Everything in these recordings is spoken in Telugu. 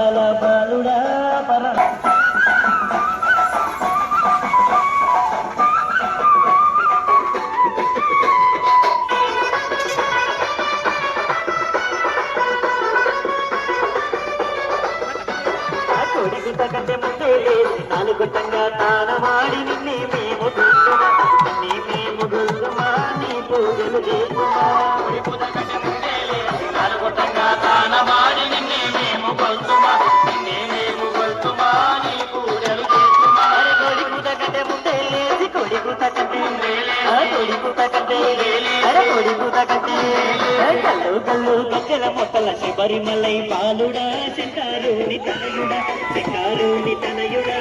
మంగళ బాలుడా పర ఒకటి కళ్ళు కళ్ళు కక్కల మొట్టల శబరిమలై పాలుడా శంకారుని తనయుడా శంకారుని తనయుడా.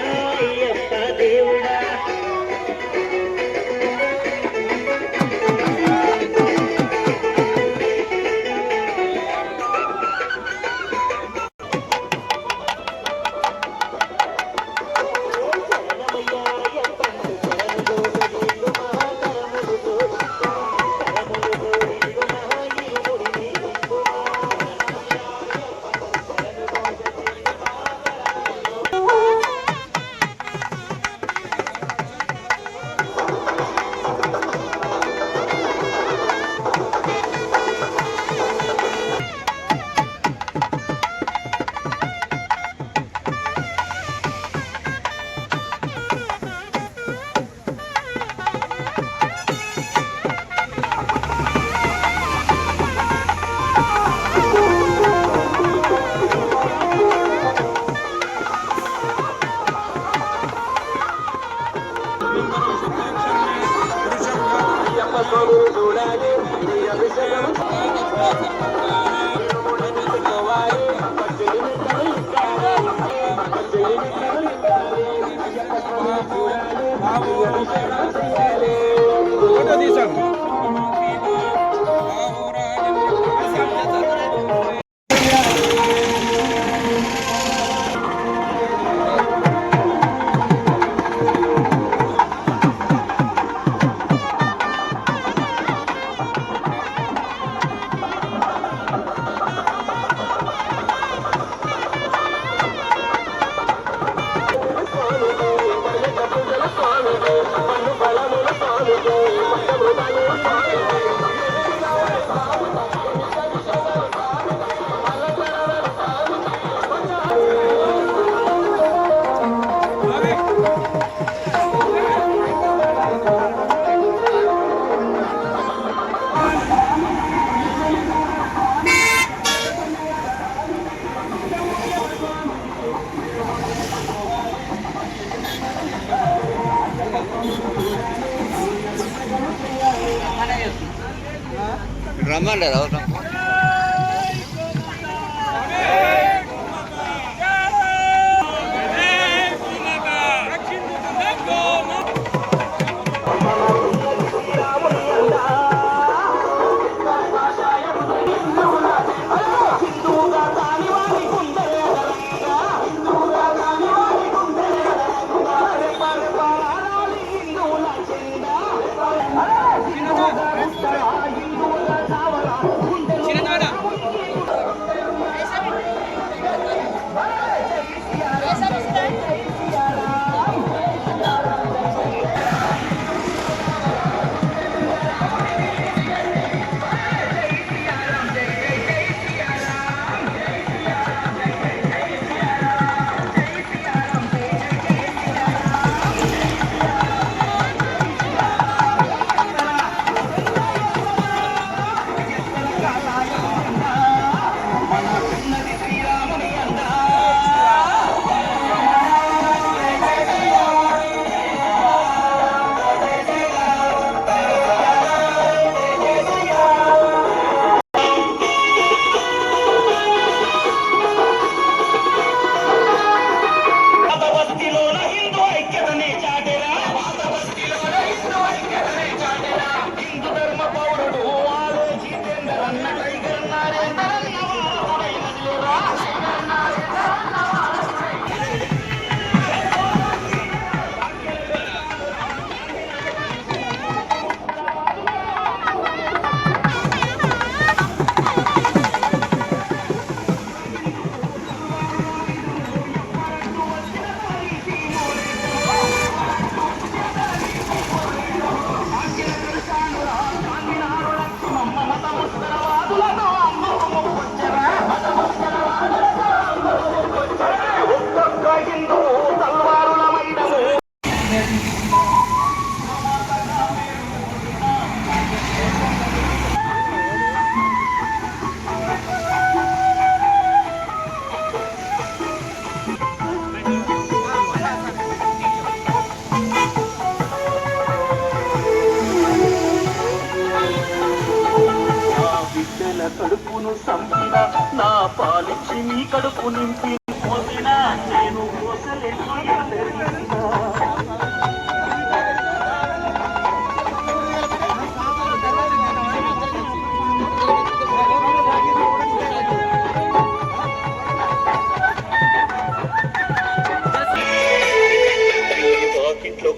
కడుపును సంపిన నా పాలిచ్చి నీ కడుపు నింపి మోసిన నేను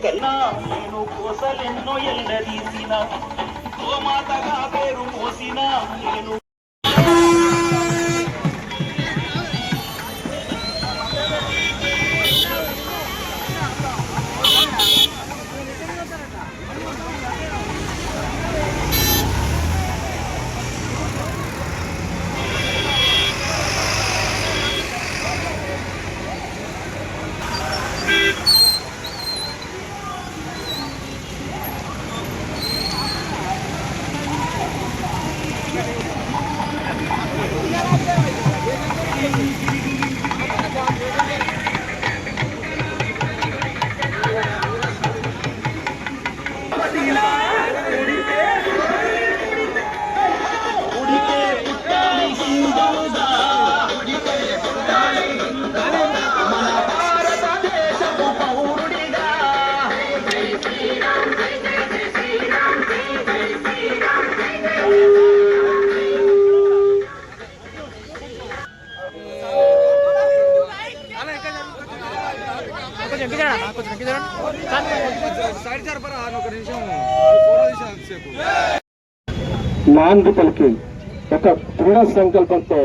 కన్నా నేను కోసలెన్నో ఎల్లదీసిన. గోమాతగా పేరు మోసిన నేను సైడ్ జరపరా ఒక నిమిషం ఫోటో నాంది పలికి ఒక దృఢ సంకల్పంతో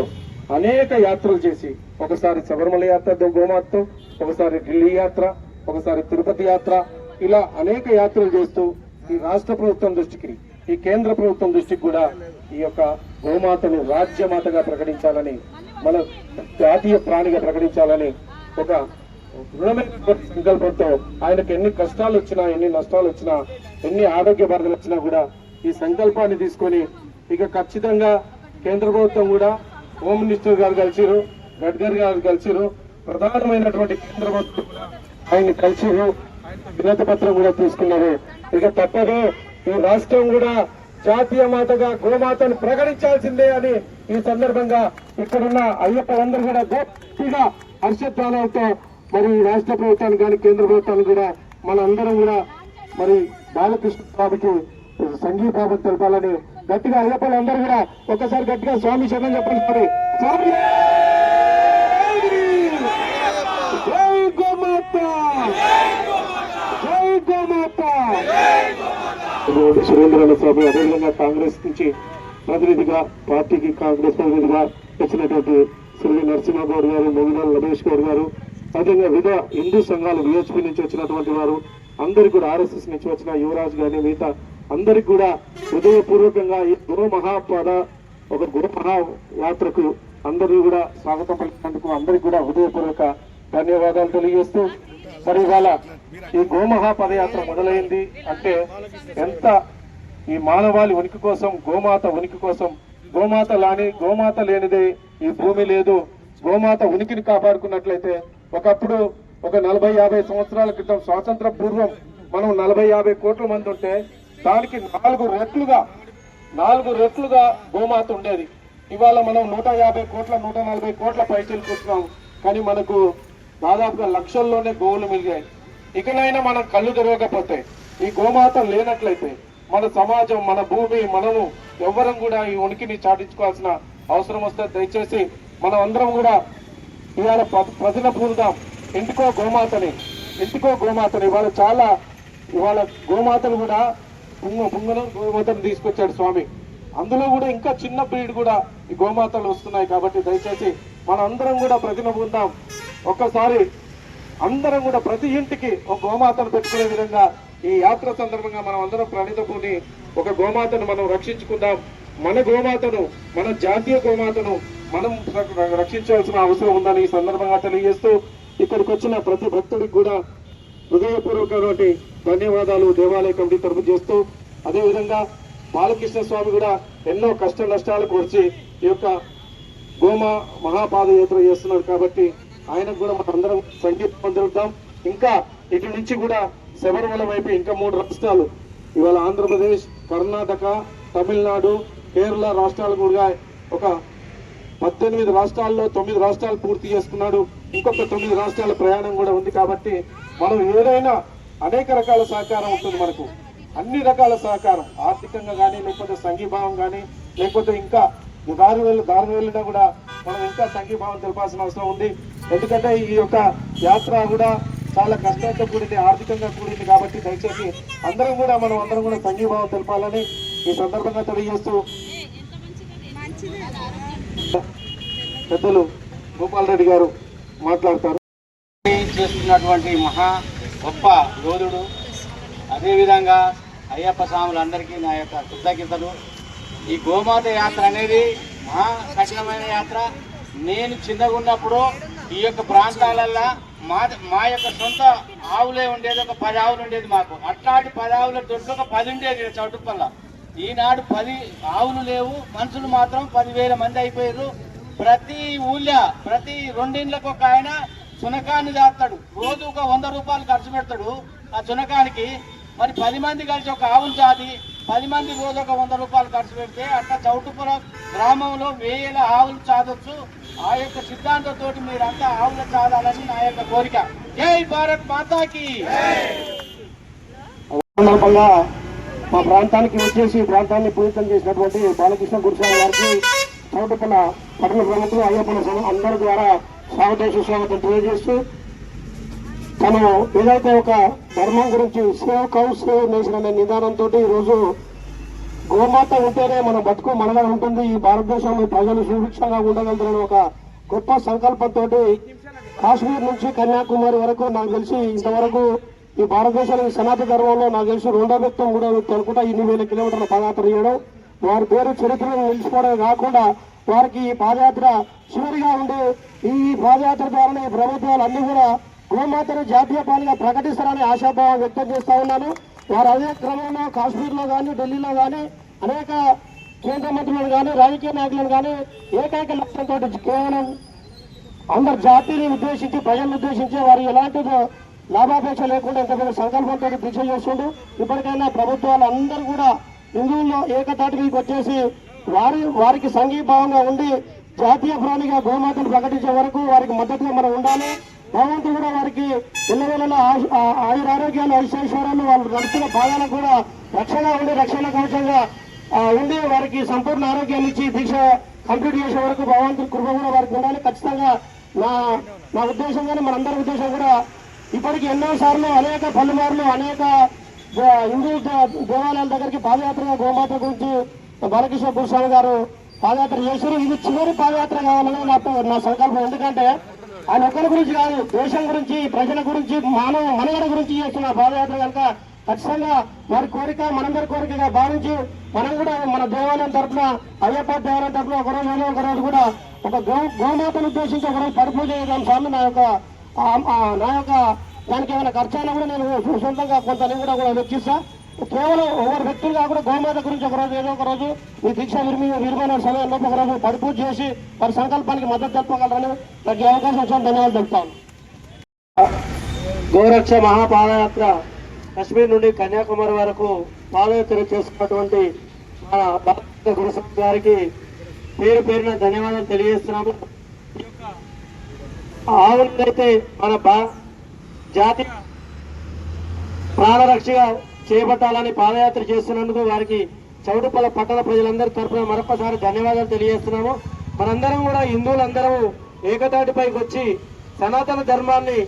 అనేక యాత్రలు చేసి ఒకసారి శబరిమల యాత్ర గోమాతతో ఒకసారి ఢిల్లీ యాత్ర ఒకసారి తిరుపతి యాత్ర ఇలా అనేక యాత్రలు చేస్తూ ఈ రాష్ట్ర ప్రభుత్వం దృష్టికి ఈ కేంద్ర ప్రభుత్వం దృష్టికి కూడా ఈ యొక్క గోమాతను రాజ్యమాతగా ప్రకటించాలని మన జాతీయ ప్రాణిగా ప్రకటించాలని ఒక దృఢమైనటువంటి సంకల్పంతో ఆయనకు ఎన్ని కష్టాలు వచ్చినా ఎన్ని నష్టాలు వచ్చినా ఎన్ని ఆరోగ్య బాధలు వచ్చినా కూడా ఈ సంకల్పాన్ని తీసుకొని ఇక ఖచ్చితంగా కేంద్ర ప్రభుత్వం కూడా హోమ్ మినిస్టర్ గారు కలిసిరు గడ్కరీ గారు కలిసిరు ప్రధానమైనటువంటి కేంద్ర ప్రభుత్వం ఆయన్ని కలిసిరు. వినతి పత్రం కూడా తీసుకున్నారు. ఇక తప్పదు ఈ రాష్ట్రం కూడా జాతీయ మాతగా గోమాతను ప్రకటించాల్సిందే అని ఈ సందర్భంగా ఇక్కడున్న అయ్యప్పలందరూ కూడా గట్టిగా హర్షధ్వానాలతో మరి రాష్ట్ర ప్రభుత్వానికి కానీ కేంద్ర ప్రభుత్వానికి కూడా మన అందరం కూడా మరి బాలకృష్ణ స్వామికి సంఘీభావం తెలపాలని గట్టిగా అయ్యప్పలందరూ కూడా ఒకసారి గట్టిగా స్వామి శరణం చెప్పండి మరి. స్వామి! జై గోమాత! జై గోమాత! సురేంద్రనాథ స్వామి అదేవిధంగా కాంగ్రెస్ నుంచి ప్రతినిధిగా పార్టీకి కాంగ్రెస్ ప్రతినిధిగా వచ్చినటువంటి శ్రీ నరసింహగౌడ్ గారు మొగిదాల రమేష్ గౌడ్ గారు అదేవిధంగా వివిధ హిందూ సంఘాలు విహెచ్పి నుంచి వచ్చినటువంటి వారు అందరికి కూడా ఆర్ఎస్ఎస్ నుంచి వచ్చిన యువరాజ్ గాని మిగతా అందరికి కూడా హృదయపూర్వకంగా ఈ గురు మహాపద ఒక గురు మహా యాత్రకు అందరూ కూడా స్వాగతం పలికినందుకు అందరికి కూడా హృదయపూర్వక ధన్యవాదాలు తెలియజేస్తూ మరి ఇవాళ ఈ గోమహా పదయాత్ర మొదలైంది అంటే ఎంత ఈ మానవాళి ఉనికి కోసం గోమాత ఉనికి కోసం గోమాత లాని గోమాత లేనిదే ఈ భూమి లేదు. గోమాత ఉనికిని కాపాడుకున్నట్లయితే ఒకప్పుడు ఒక నలభై యాభై సంవత్సరాల క్రితం స్వాతంత్ర పూర్వం మనం నలభై యాభై కోట్ల మంది ఉంటే దానికి నాలుగు రెట్లుగా నాలుగు రెట్లుగా గోమాత ఉండేది. ఇవాళ మనం నూట యాభై కోట్ల నూట నలభై కోట్ల పైసలు కూర్చున్నాం కానీ మనకు దాదాపుగా లక్షల్లోనే గోవులు మిలిగాయి ఇకనైనా మనం కళ్ళు తెరవకపోతే ఈ గోమాత లేనట్లయితే మన సమాజం మన భూమి మనము ఎవ్వరం కూడా ఈ ఉనికిని చాటించుకోవాల్సిన అవసరం వస్తే దయచేసి మనం అందరం కూడా ఇవాళ ప్రజల పూరుదాం ఇంటికో గోమాతని ఇంటికో గోమాతని. ఇవాళ చాలా ఇవాళ గోమాతలు కూడా పుంగ పుంగను గోమాతను తీసుకొచ్చాడు స్వామి. అందులో కూడా ఇంకా చిన్న బ్రీడ్ కూడా ఈ గోమాతలు వస్తున్నాయి కాబట్టి దయచేసి మన అందరం కూడా ప్రజల పొందాం ఒక్కసారి అందరం కూడా ప్రతి ఇంటికి ఒక గోమాతను పెట్టుకునే విధంగా ఈ యాత్ర సందర్భంగా మనం అందరం ప్రణితపూని ఒక గోమాతను మనం రక్షించుకుందాం. మన గోమాతను మన జాతీయ గోమాతను మనం ర- రక్షించాల్సిన అవసరం ఉందని ఈ సందర్భంగా తెలియజేస్తూ ఇక్కడికి వచ్చిన ప్రతి భక్తుడికి కూడా హృదయపూర్వకమైనటువంటి ధన్యవాదాలు దేవాలయ కమిటీ తరపు చేస్తూ అదేవిధంగా బాలకృష్ణ స్వామి కూడా ఎన్నో కష్ట నష్టాలు కూర్చి ఈ యొక్క గోమ మహాపాదయాత్ర చేస్తున్నారు కాబట్టి ఆయనకు కూడా మనందరం సంగీతం పొందుతాం. ఇంకా ఇటు నుంచి కూడా శబరిమల వైపు ఇంకా మూడు రాష్ట్రాలు. ఇవాళ ఆంధ్రప్రదేశ్ కర్ణాటక తమిళనాడు కేరళ రాష్ట్రాలు కూడా ఒక పద్దెనిమిది రాష్ట్రాల్లో తొమ్మిది రాష్ట్రాలు పూర్తి చేసుకున్నాడు. ఇంకొక తొమ్మిది రాష్ట్రాల ప్రయాణం కూడా ఉంది కాబట్టి మనం ఏదైనా అనేక రకాల సహకారం ఉంటుంది మనకు. అన్ని రకాల సహకారం ఆర్థికంగా కానీ లేకపోతే సంఘీభావం కానీ లేకపోతే ఇంకా దారి వెళ్ళి దారి వెళ్ళినా కూడా మనం ఇంకా సంఘీభావం తెలపాల్సిన అవసరం ఉంది. ఎందుకంటే ఈ యొక్క యాత్ర కూడా చాలా కష్టంతో కూడింది ఆర్థికంగా కూడింది కాబట్టి దయచేసి అందరం కూడా మనం అందరం కూడా సంఘీభావం తెలపాలని ఈ సందర్భంగా తెలియజేస్తూ పెద్దలు గోపాల్ రెడ్డి గారు మాట్లాడతారు. చేస్తున్నటువంటి మహా గొప్ప యోధుడు. అదేవిధంగా అయ్యప్ప స్వాములందరికీ నా యొక్క కృతజ్ఞతలు. ఈ గోమాత యాత్ర అనేది మహా కఠినమైన యాత్ర. నేను చిన్నగా ఉన్నప్పుడు ఈ యొక్క ప్రాంతాలల్లో మా మా యొక్క సొంత ఆవులే ఉండేది ఒక పది ఆవులు ఉండేది మాకు. అట్లాంటి పది ఆవుల దొడ్లు ఒక పది ఉండేది చౌటుప్పల్ల. ఈనాడు పది ఆవులు లేవు మనుషులు మాత్రం పదివేల మంది అయిపోయారు. ప్రతి ఊళ్ళ ప్రతి రెండిండ్లకు ఒక ఆయన చునకాన్ని దాస్తాడు. రోజు ఒక వంద రూపాయలు ఖర్చు పెడతాడు ఆ చునకానికి మరి పది మంది కలిసి ఒక ఆవును చాది పది మంది రోజు ఒక వంద రూపాయలు ఖర్చు పెడితే అట్లా చౌటుపుర గ్రామంలో వేల ఆవులు చాదొచ్చు ఆ యొక్క సిద్ధాంతంతో మీరంతా ఆవులు చాదాలని నా యొక్క కోరిక. జై భారత్ మాతాకి! సందర్భంగా మా ప్రాంతానికి వచ్చేసి ప్రాంతాన్ని పూజితం చేసినటువంటి బాలకృష్ణ గురుస్వామి గారికి చౌటపల్ల పట్టణ ప్రముఖులు అయ్యప్పన సంఘం అందరి ద్వారా స్వాగతం తెలియజేస్తూ తను ఏదైతే ఒక ధర్మం గురించి సేవ్ కౌ సేవ్ నేషన్ అనే నిదానంతో ఈరోజు గోమాత ఉంటేనే మన బతుకు మనగా ఉంటుంది. ఈ భారతదేశంలో ప్రజలు సుభిక్షంగా ఉండగలుగుతారని ఒక గొప్ప సంకల్పంతో కాశ్మీర్ నుంచి కన్యాకుమారి వరకు నాకు తెలిసి ఇంతవరకు ఈ భారతదేశానికి సనాతన ధర్మంలో నాకు తెలిసి రెండో వ్యక్తం మూడో వ్యక్తి అనుకుంటా ఇన్ని వేల కిలోమీటర్ల పాదయాత్ర చేయడం. వారి పేరు చరిత్రను నిలిచిపోవడమే కాకుండా వారికి ఈ పాదయాత్ర చివరిగా ఉండి ఈ పాదయాత్ర ద్వారానే ఈ ప్రభుత్వాలు అన్ని కూడా గోమాతను జాతీయ పాలిగా ప్రకటిస్తారని ఆశాభావం వ్యక్తం చేస్తా ఉన్నాను. వారు అదే క్రమంలో కాశ్మీర్లో కానీ ఢిల్లీలో కానీ అనేక కేంద్ర మంత్రులను కానీ రాజకీయ నాయకులను కానీ ఏకైక లక్ష్యంతో కేవలం అందరు జాతిని ఉద్దేశించి ప్రజలను ఉద్దేశించి వారు ఎలాంటి లాభాపేక్ష లేకుండా ఇంత పెద్ద సంకల్పంతో దీక్ష చేస్తుండ్రు. ఇప్పటికైనా ప్రభుత్వాలు అందరూ కూడా హిందువుల్లో ఏకతాటి వచ్చేసి వారి వారికి సంఘీభావంగా ఉండి జాతీయ ప్రాణిగా గోమాతను ప్రకటించే వరకు వారికి మద్దతుగా మనం ఉండాలి. భగవంతుడు కూడా వారికి ఇళ్ళవేళలో ఆయుర ఆరోగ్యాలు ఐశ్వర్యాలు వాళ్ళు నడుస్తున్న భాగాలకు కూడా రక్షణ ఉండి రక్షణ కవచంగా ఉండి వారికి సంపూర్ణ ఆరోగ్యాన్ని ఇచ్చి దీక్ష కంప్లీట్ చేసే వరకు భగవంతుడి కృప కూడా వారికి ఉండాలి. ఖచ్చితంగా నా నా ఉద్దేశం కానీ మనందరి ఉద్దేశం కూడా ఇప్పటికి ఎన్నో సార్లు అనేక పలుమార్లు అనేక హిందూ దేవాలయాల దగ్గరికి పాదయాత్రగా గోమాత గురించి బాలకృష్ణ గురుస్వామి గారు పాదయాత్ర చేశారు. ఇది చివరి పాదయాత్ర కావాలని నా నా సంకల్పం. ఎందుకంటే ఆయన ఒక్కరి గురించి కాదు దేశం గురించి ప్రజల గురించి మానవ మనుగడ గురించి చేస్తున్న పాదయాత్ర కనుక ఖచ్చితంగా వారి కోరిక మనందరి కోరికగా భావించి మనం కూడా మన దేవాలయం తరఫున అయ్యప్ప దేవాలయం తరఫున ఒక రోజు ఒక రోజు కూడా ఒక గో గోమాతను ఉద్దేశించి ఒకరోజు పరిపూజ చేయడం స్వామి. నా యొక్క నా యొక్క దానికి ఏమైనా ఖర్చు అయినా కూడా నేను సొంతంగా కొంత నేను కూడా వెచ్చిస్తాను కేవలం ఒకరు వ్యక్తులు కాకుండా గోమాత గురించి ఒకరోజు ఏదో ఒక రోజు ఈ దీక్ష విరిమి విరిమైన సమయంలో ఒకరోజు పరిపూజ చేసి వారి సంకల్పానికి మద్దతు తెలుపగలరని నాకు ఈ అవకాశం వచ్చిన ధన్యవాదాలు చెప్తాను గోరక్ష మహాపాదయాత్ర కశ్మీర్ నుండి కన్యాకుమారి వరకు పాదయాత్ర చేసుకున్నటువంటి మన భారత గురుస్వామి గారికి పేరు పేరున ధన్యవాదాలు తెలియజేస్తున్నాము. ఆవులైతే మన జాతీయ ప్రాణరక్షగా చేపట్టాలని పాదయాత్ర చేస్తున్నందుకు వారికి చౌటుపల్ల పట్టణ ప్రజలందరి తరఫున మరొకసారి ధన్యవాదాలు తెలియజేస్తున్నాము. మనందరం కూడా హిందువులందరూ ఏకతాటిపైకి వచ్చి సనాతన ధర్మాన్ని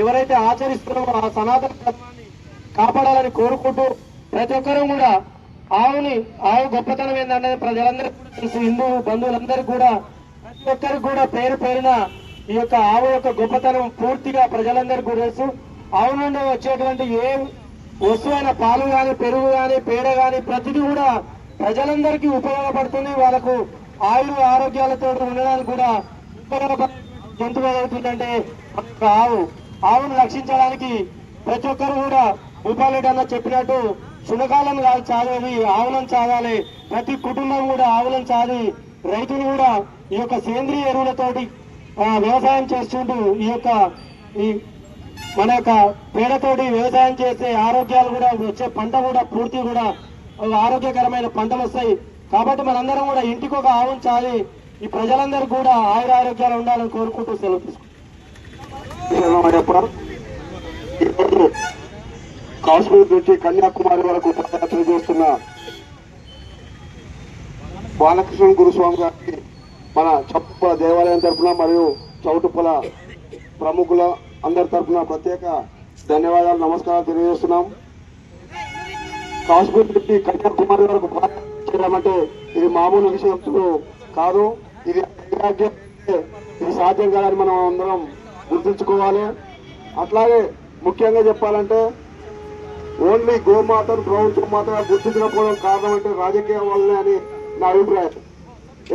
ఎవరైతే ఆచరిస్తున్నామో ఆ సనాతన ధర్మాన్ని కాపాడాలని కోరుకుంటూ ప్రతి ఒక్కరూ కూడా ఆవుని ఆవు గొప్పతనం ఏంటనేది ప్రజలందరికీ కూడా తెలుసు. హిందూ బంధువులందరికీ కూడా ప్రతి ఒక్కరికి కూడా పేరు పేరున ఈ యొక్క ఆవు యొక్క గొప్పతనం పూర్తిగా ప్రజలందరికీ కూడా తెలుసు. ఆవు నుండి వచ్చేటువంటి ఏ వస్తువైన పాలు గాని పెరుగు గాని పేడ గాని ప్రతిదీ కూడా ప్రజలందరికీ ఉపయోగపడుతుంది. వాళ్ళకు ఆయుర ఆరోగ్యాలతో ఉండడానికి కూడా ఉపయోగపడే జంతువు ఏదవుతుందంటే ఒక ఆవు. ఆవును రక్షించడానికి ప్రతి ఒక్కరు కూడా భూపాలరెడ్డి అన్న చెప్పినట్టు శునకాలను కాదు చాదేది ఆవులను చాదాలి ప్రతి కుటుంబం కూడా ఆవులను చాది రైతులు కూడా ఈ యొక్క సేంద్రియ ఎరువులతోటి వ్యవసాయం చేస్తుంటూ ఈ యొక్క ఈ మన యొక్క పేడతోటి వ్యవసాయం చేసే ఆరోగ్యాలు కూడా వచ్చే పంట కూడా పూర్తి కూడా ఆరోగ్యకరమైన పంటలు వస్తాయి. కాబట్టి మనందరం కూడా ఇంటికి ఒక ఆవు ఈ ప్రజలందరూ కూడా ఆయుర ఆరోగ్యాలు ఉండాలని కోరుకుంటూ సెలవు తీసుకుంటాం కాశ్మీర్ నుంచి కన్యాకుమారి వరకు పాదయాత్ర చేస్తున్న బాలకృష్ణ గురుస్వామి గారికి మన చప్పుల దేవాలయం తరఫున మరియు చౌటుపల ప్రముఖుల అందరి తరఫున ప్రత్యేక ధన్యవాదాలు నమస్కారాలు తెలియజేస్తున్నాం. కాశ్మీర్ నుంచి కన్యాకుమారి వరకు పాదయాత్ర చేయడం అంటే ఇది మామూలు విషయం కాదు. ఇది ఇది సాధ్యం కాదని మనం అందరం గుర్తుంచుకోవాలి. అట్లాగే ముఖ్యంగా చెప్పాలంటే ఓన్లీ గోమాతను ప్రభుత్వం మాత్రమే గుర్తించకపోవడం కారణం అంటే రాజకీయం వల్లనే అని నా అభిప్రాయం.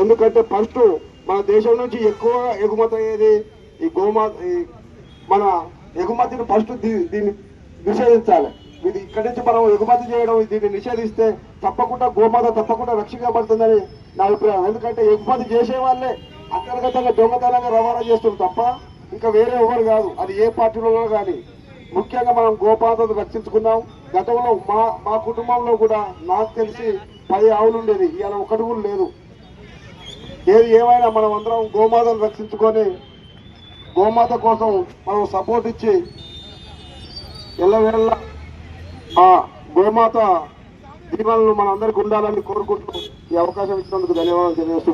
ఎందుకంటే ఫస్ట్ మన దేశం నుంచి ఎక్కువ ఎగుమతి అయ్యేది ఈ గోమాత ఈ మన ఎగుమతిని ఫస్ట్ దీ- దీన్ని నిషేధించాలి. ఇది ఇక్కడి నుంచి మనం ఎగుమతి చేయడం దీన్ని నిషేధిస్తే తప్పకుండా గోమాత తప్పకుండా రక్షించబడుతుందని నా అభిప్రాయం. ఎందుకంటే ఎగుమతి చేసే వాళ్ళే అంతర్గతంగా దొంగతనంగా రవాణా చేస్తుంది తప్ప ఇంకా వేరే ఎవరు కాదు. అది ఏ పార్టీలో కానీ. ముఖ్యంగా మనం గోపాతను రక్షించుకున్నాం. గతంలో మా మా కుటుంబంలో కూడా నాకు తెలిసి పది ఆవులు ఉండేది. ఇవాళ ఒకటి కూడా లేదు. ఏది ఏమైనా మనం అందరం గోమాతను రక్షించుకొని గోమాత కోసం మనం సపోర్ట్ ఇచ్చి ఎల్లవేళ్ళ ఆ గోమాత దీవెనలు మన ఉండాలని కోరుకుంటూ ఈ అవకాశం ఇచ్చినందుకు ధన్యవాదాలు తెలియజేస్తూ